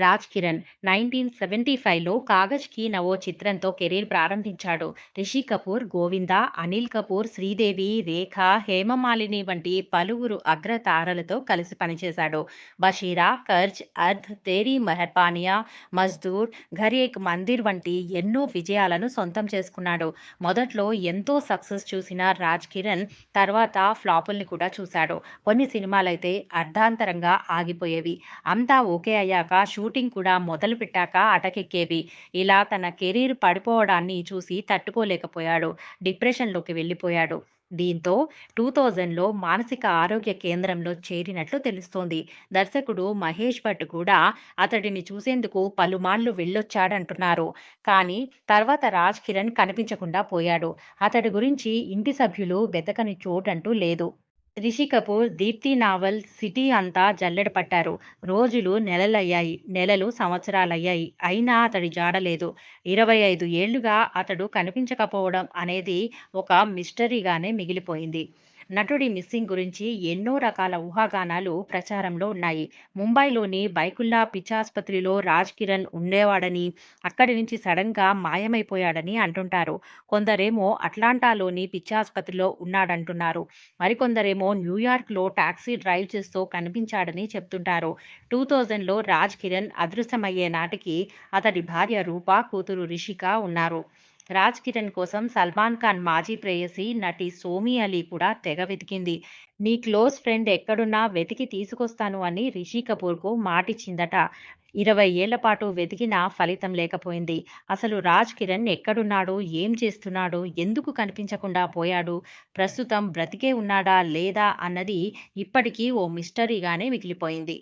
Raj Kiran nineteen seventy ఫైవ్లో Kagaz key నవో చిత్రంతో కెరీర్ ప్రారంభించాడు. రిషి కపూర్ గోవింద అనిల్ కపూర్ శ్రీదేవి రేఖ హేమమాలిని వంటి పలువురు అగ్రతారలతో కలిసి పనిచేశాడు. బషీరా కర్జ్ అర్ధ్ తేరీ మెహర్బానియా మజ్దూర్ ఘర్ ఏక్ మందిర్ వంటి ఎన్నో విజయాలను సొంతం చేసుకున్నాడు. మొదట్లో ఎంతో సక్సెస్ చూసిన రాజ్ కిరణ్ తర్వాత ఫ్లాపుల్ని కూడా చూశాడు. కొన్ని సినిమాలైతే అర్ధాంతరంగా ఆగిపోయేవి. అంతా ఓకే అయ్యాక షూటింగ్ కూడా మొదలు పెట్టాక అటకెక్కేవి ఇలా తన కెరీర్ పడిపోవడాన్ని చూసి తట్టుకోలేకపోయాడు. డిప్రెషన్లోకి వెళ్ళిపోయాడు. దీంతో టూ థౌజండ్లో మానసిక ఆరోగ్య కేంద్రంలో చేరినట్లు తెలుస్తోంది. దర్శకుడు మహేష్ భట్ కూడా అతడిని చూసేందుకు పలుమార్లు వెళ్ళొచ్చాడంటున్నారు. కానీ తర్వాత రాజ్ కిరణ్ కనిపించకుండా పోయాడు. అతడి గురించి ఇంటి సభ్యులు వెతకని చోటంటూ లేదు. రిషి కపూర్ దీప్తి నావల్ సిటీ అంతా జల్లెడ పట్టారు. రోజులు నెలలయ్యాయి నెలలు సంవత్సరాలయ్యాయి. అయినా అతడి జాడలేదు ఇరవై ఐదు ఏళ్ళుగా అతడు కనిపించకపోవడం అనేది ఒక మిస్టరీగానే మిగిలిపోయింది. నటుడి మిస్సింగ్ గురించి ఎన్నో రకాల ఊహాగానాలు ప్రచారంలో ఉన్నాయి. ముంబైలోని బైకుల్లా పిచ్చాసుపత్రిలో రాజ్ కిరణ్ ఉండేవాడని అక్కడి నుంచి సడన్గా మాయమైపోయాడని అంటుంటారు. కొందరేమో అట్లాంటాలోని పిచ్చాసుపత్రిలో ఉన్నాడంటున్నారు. మరికొందరేమో న్యూయార్క్లో టాక్సీ డ్రైవ్ చేస్తూ కనిపించాడని చెప్తుంటారు. టూ థౌజండ్లో రాజ్ కిరణ్ అదృశ్యమయ్యే నాటికి అతడి భార్య రూప కూతురు రిషిక ఉన్నారు. రాజ్ కిరణ్ కోసం సల్మాన్ ఖాన్ మాజీ ప్రేయసి నటి సోమి అలీ కూడా తెగ వెతికింది. నీ క్లోజ్ ఫ్రెండ్ ఎక్కడున్నా వెతికి తీసుకొస్తాను అని రిషి కపూర్కు మాటిచ్చిందట. ఇరవై ఏళ్ళ పాటు వెతికినా ఫలితం లేకపోయింది. అసలు రాజ్ కిరణ్ ఎక్కడున్నాడు? ఏం చేస్తున్నాడు? ఎందుకు కనిపించకుండా పోయాడు? ప్రస్తుతం బ్రతికే ఉన్నాడా? లేదా? అన్నది ఇప్పటికీ ఓ మిస్టరీగానే మిగిలిపోయింది.